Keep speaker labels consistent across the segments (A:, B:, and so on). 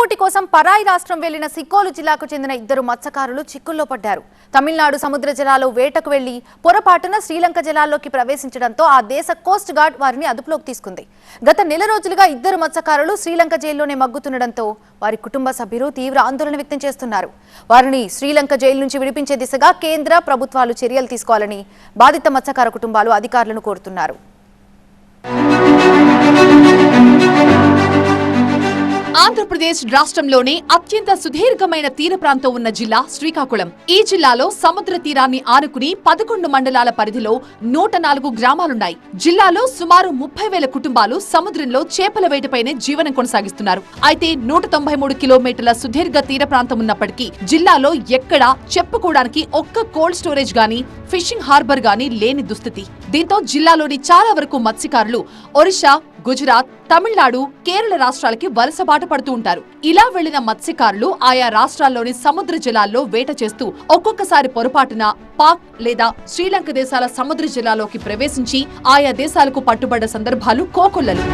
A: పొట్టకూటి కోసం పరాయి రాష్ట్రం వెళ్ళిన సిక్కోలు జిల్లాకు చెందిన ఇద్దరు మత్స్యకారులు చిక్కుల్లో పడ్డారు. తమిళనాడు సముద్ర జలాలు వేటకు వెళ్ళి పొరపాటున శ్రీలంక జలాల్లోకి ప్రవేశించడంతో ఆ దేశ కోస్ట్ గార్డ్ వారిని అదుపులోకి తీసుకుంది. గత నెల రోజులుగా ఇద్దరు మత్స్యకారులు శ్రీలంక జైల్లోనే మగ్గుతుండటంతో వారి కుటుంబ సభ్యులు తీవ్ర ఆందోళన వ్యక్తం చేస్తున్నారు. వారిని శ్రీలంక జైలు నుంచి విడిపించే దిశగా కేంద్ర ప్రభుత్వాలు చర్యలు తీసుకోవాలని బాధిత మత్స్యకార కుటుంబాలు అధికారులను కోరుతున్నారు.
B: ఆంధ్రప్రదేశ్ రాష్ట్రంలోనే అత్యంత సుదీర్ఘమైన తీర ప్రాంతం ఉన్న జిల్లా శ్రీకాకుళం. ఈ జిల్లాలో సముద్ర తీరాన్ని ఆనుకుని పదకొండు మండలాల పరిధిలో నూట నాలుగు గ్రామాలున్నాయి. జిల్లాలో సుమారు ముప్పై వేల కుటుంబాలు సముద్రంలో చేపల వేటపైనే జీవనం కొనసాగిస్తున్నారు. అయితే నూట తొంభై మూడు కిలోమీటర్ల సుదీర్ఘ తీర ప్రాంతం ఉన్నప్పటికీ జిల్లాలో ఎక్కడా చెప్పుకోవడానికి ఒక్క కోల్డ్ స్టోరేజ్ గాని ఫిషింగ్ హార్బర్ గాని లేని దుస్థితి. దీంతో జిల్లాలోని చాలా వరకు మత్స్యకారులు ఒరిషా గుజరాత్ తమిళనాడు కేరళ రాష్ట్రాలకి వలస బాట పడుతూ ఉంటారు. ఇలా వెళ్ళిన మత్స్యకారులు ఆయా రాష్ట్రాల్లోని సముద్ర జలాల్లో వేట చేస్తూ ఒక్కొక్కసారి పొరపాటున పాక్ లేదా శ్రీలంక దేశాల సముద్ర జలాల్లోకి ప్రవేశించి ఆయా దేశాలకు పట్టుబడ్డ సందర్భాలు కోకొల్లలు.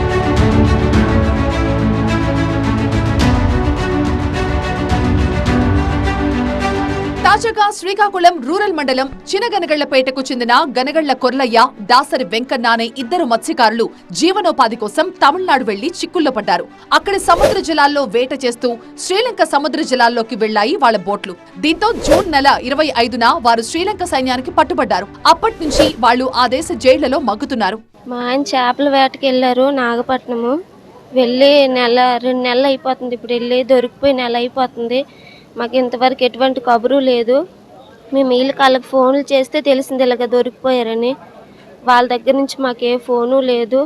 B: తాజాగా శ్రీకాకుళం రూరల్ మండలం చినగనగళ్ళపేటకు చెందిన గనగళ్ళ కొర్లయ్య దాసరి వెంకన్న అనే ఇద్దరు మత్స్యకారులు జీవనోపాధి కోసం తమిళనాడు వెళ్ళి చిక్కుల్లో పడ్డారు. అక్కడ సముద్ర జలాల్లో వేట చేస్తూ శ్రీలంక సముద్ర జలాల్లోకి వెళ్ళాయి వాళ్ళ బోట్లు. దీంతో జూన్ నెల ఇరవై ఐదున వారు శ్రీలంక సైన్యానికి పట్టుబడ్డారు. అప్పటి నుంచి వాళ్ళు ఆ దేశ జైళ్ళలో మగ్గుతున్నారు.
C: మా ఆయన చేపల వేటకి వెళ్ళారు నాగపట్నము. వెళ్ళి నెల రెండు నెలలు అయిపోతుంది. ఇప్పుడు వెళ్ళి దొరికిపోయి నెల అయిపోతుంది. మాకు ఇంతవరకు ఎటువంటి కబురు లేదు. మేము వీళ్ళకి వాళ్ళకి ఫోన్లు చేస్తే తెలిసింది ఇలాగ దొరికిపోయారని. వాళ్ళ దగ్గర నుంచి మాకు ఏ ఫోను లేదు.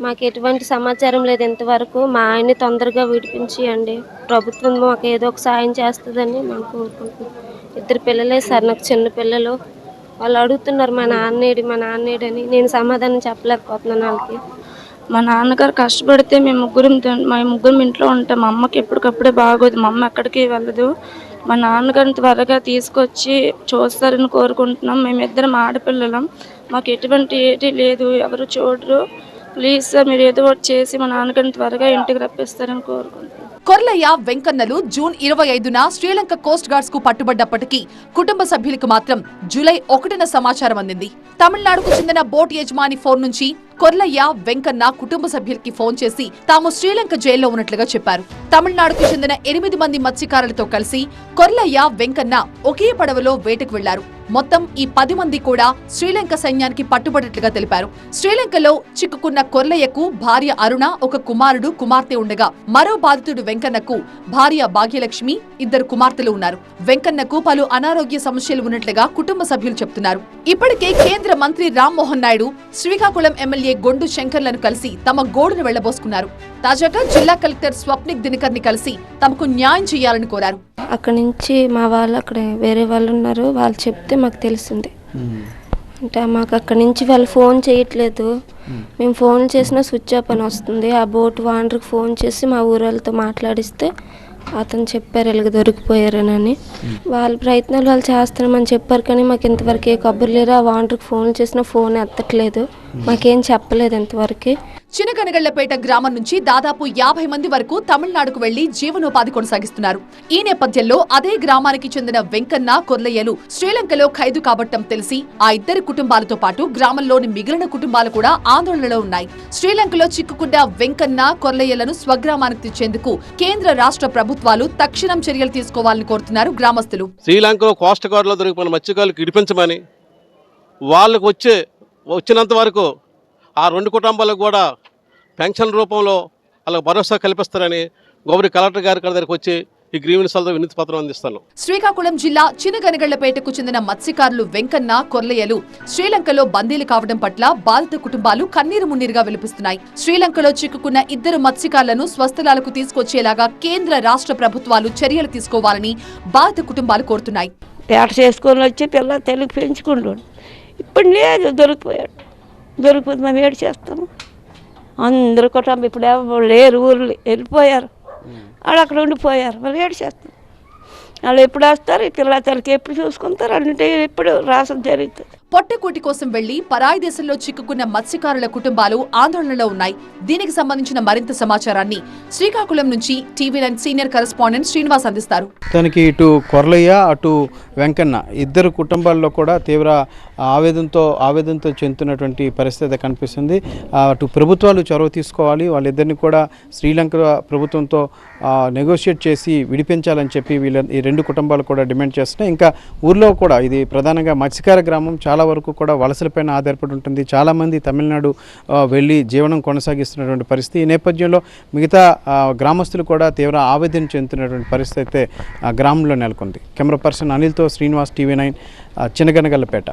C: మాకు ఎటువంటి సమాచారం లేదు ఇంతవరకు. మా ఆయన్ని తొందరగా విడిపించియండి. ప్రభుత్వం మాకు ఏదో ఒక సాయం చేస్తుందని మేము కోరుకుంటున్నాం. ఇద్దరు పిల్లలే సార్ నాకు చిన్న పిల్లలు. వాళ్ళు అడుగుతున్నారు మా నాన్నేడు మా నాన్నేడని. అని నేను సమాధానం చెప్పలేకపోతున్నాను వాళ్ళకి.
D: మా నాన్నగారు కష్టపడితే మేము ముగ్గురం మా ముగ్గురం ఇంట్లో ఉంటాం. మా అమ్మకి ఎప్పటికప్పుడే బాగోదు. మా అమ్మ ఎక్కడికి వెళ్ళదు. మా నాన్నగారిని త్వరగా తీసుకొచ్చి చూస్తారని కోరుకుంటున్నాం. మేమిద్దరం ఆడపిల్లలం. మాకు ఎటువంటి ఏటి లేదు. ఎవరు చూడరు. ప్లీజ్ సార్ మీరు ఏదో ఒకటి చేసి మా నాన్నగారిని త్వరగా ఇంటికి రప్పిస్తారని కోరుకుంటున్నాను.
B: కొర్లయ్య వెంకన్నలు జూన్ ఇరవై ఐదున శ్రీలంక కోస్ట్ గార్డ్స్కు పట్టుబడ్డప్పటికీ కుటుంబ సభ్యులకు మాత్రం జూలై ఒకటిన సమాచారం అందింది. తమిళనాడుకు చెందిన బోట్ యజమాని ఫోన్ నుంచి కొర్లయ్య వెంకన్న కుటుంబ సభ్యులకి ఫోన్ చేసి తాము శ్రీలంక జైల్లో ఉన్నట్లుగా చెప్పారు. తమిళనాడుకు చెందిన ఎనిమిది మంది మత్స్యకారులతో కలిసి కొర్లయ్య వెంకన్న ఒకే పడవలో వేటకు వెళ్ళారు. మొత్తం ఈ పది మంది కూడా శ్రీలంక సైన్యానికి పట్టుబడినట్లుగా తెలిపారు. శ్రీలంకలో చిక్కుకున్న కొర్లయ్యకు భార్య అరుణ ఒక కుమారుడు కుమార్తె ఉండగా మరో బాధితుడు వెంకన్నకు భార్య భాగ్యలక్ష్మి ఇద్దరు కుమార్తెలు ఉన్నారు. వెంకన్నకు పలు అనారోగ్య సమస్యలు ఉన్నట్లుగా కుటుంబ సభ్యులు చెప్తున్నారు. ఇప్పటికే కేంద్ర మంత్రి రామ్మోహన్ నాయుడు శ్రీకాకుళం ఎమ్మెల్యే గొండు శంకర్లను కలిసి తమ గోడును వెళ్ళబోసుకున్నారు. తాజాగా జిల్లా కలెక్టర్ స్వప్నిక్ దినకర్ని కలిసి తమకు న్యాయం చేయాలని కోరారు.
C: అక్కడి నుంచి మా వాళ్ళు అక్కడ వేరే వాళ్ళు ఉన్నారు. వాళ్ళు చెప్తే మాకు తెలిసింది. అంటే మాకు అక్కడి నుంచి వాళ్ళు ఫోన్ చేయట్లేదు. మేము ఫోన్ చేసినా స్విచ్ ఆఫ్ అని వస్తుంది. ఆ బోట్ వాండర్కి ఫోన్ చేసి మా ఊరు వాళ్ళతో మాట్లాడిస్తే అతను చెప్పారు ఇలాగ దొరికిపోయారనని వాళ్ళ ప్రయత్నాలు వాళ్ళు చేస్తున్నామని చెప్పారు కానీ మాకు ఇంతవరకు ఏ కబురు లేరు. ఆ వాండర్కి ఫోన్ చేసినా ఫోన్ ఎత్తట్లేదు. మాకేం చెప్పలేదు ఇంతవరకు.
B: చినగనగళ్ళపేట గ్రామం నుంచి దాదాపు యాభై మంది వరకు తమిళనాడుకు వెళ్ళి జీవనోపాధి కొనసాగిస్తున్నారు. ఈ నేపథ్యంలో అదే గ్రామానికి చెందిన వెంకన్న కొర్లయ్యలు శ్రీలంకలో ఖైదు కాబట్టం తెలిసి ఆ ఇద్దరి కుటుంబాలతో పాటు గ్రామంలోని మిగిలిన కుటుంబాలు కూడా ఆందోళనలో ఉన్నాయి. శ్రీలంకలో చిక్కుకున్న వెంకన్న కొర్లయ్యలను స్వగ్రామానికి తెచ్చేందుకు కేంద్ర రాష్ట్ర ప్రభుత్వాలు తక్షణం చర్యలు తీసుకోవాలని కోరుతున్నారు గ్రామస్తులు.
E: శ్రీలంకలో కోస్ట్ గార్డులో దొరికిపోయిన మత్స్యకారులకు ఇడిపించమని వాళ్ళకు వచ్చే వచ్చినంత వరకు ఆ రెండు కుటుంబాలకు కూడా పెన్షన్ రూపంలో వాళ్ళకి భరోసా కల్పిస్తారని గౌరీ కలెక్టర్ గారి దగ్గరికి వచ్చి ఈ గ్రీవెన్స్లతో వినతి పత్రం అందిస్తాను.
B: శ్రీకాకుళం జిల్లా చినగనగళ్ళపేటకు చెందిన మత్స్యకారులు వెంకన్న కొర్లయ్యలు శ్రీలంకలో బందీలు కావడం పట్ల బాధిత కుటుంబాలు కన్నీరు మున్నీరుగా విలపిస్తున్నాయి. శ్రీలంకలో చిక్కుకున్న ఇద్దరు మత్స్యకారులను స్వస్థలాలకు తీసుకొచ్చేలాగా కేంద్ర రాష్ట్ర ప్రభుత్వాలు చర్యలు తీసుకోవాలని బాధిత కుటుంబాలు కోరుతున్నాయి.
F: పేట చేసుకొని వచ్చి పిల్ల తెలుగు పెంచుకుంటాడు ఇప్పుడు లేదు దొరికిపోయాడు. దొరికిపోతే మేము ఏడు చేస్తాము. అందరు కుటుంబం ఇప్పుడు ఎవరు లేరు ఊర్లు వెళ్ళిపోయారు. వాళ్ళు అక్కడ ఉండిపోయారు మరి ఏడు చేస్తాం. వాళ్ళు ఎప్పుడు వస్తారు ఈ పిల్ల తల్లికి ఎప్పుడు చూసుకుంటారు అంటే ఎప్పుడు రాసం జరుగుతుంది.
B: పొట్టకూటి కోసం వెళ్ళి పరాయి దేశంలో చిక్కుకున్న మత్స్యకారుల కుటుంబాలు ఆందోళనలో ఉన్నాయి. దీనికి సంబంధించిన మరింత సమాచారాన్ని శ్రీకాకుళం నుంచి TV nine senior correspondent Srinivas అందిస్తారు.
G: తనకి ఇటు కొర్లయ్య అటు వెంకన్న ఇద్దరు కుటుంబాల్లో కూడా తీవ్ర ఆవేదనతో ఆవేదనతో చెందుతున్నటువంటి పరిస్థితి కనిపిస్తుంది. అటు ప్రభుత్వాలు చొరవ తీసుకోవాలి. వాళ్ళిద్దరిని కూడా శ్రీలంక ప్రభుత్వంతో నెగోషియేట్ చేసి విడిపించాలని చెప్పి వీళ్ళ ఈ రెండు కుటుంబాలు కూడా డిమాండ్ చేస్తున్నాయి. ఇంకా ఊర్లో కూడా ఇది ప్రధానంగా మత్స్యకార గ్రామం చాలా చాలా వరకు కూడా వలసలపైన ఆధారపడి ఉంటుంది. చాలామంది తమిళనాడు వెళ్ళి జీవనం కొనసాగిస్తున్నటువంటి పరిస్థితి. ఈ నేపథ్యంలో మిగతా గ్రామస్తులు కూడా తీవ్ర ఆవేదన చెందుతున్నటువంటి పరిస్థితి అయితే గ్రామంలో నెలకొంది. కెమెరా పర్సన్ అనిల్తో శ్రీనివాస్ టీవీ నైన్ చిన్నగనగల్లపేట.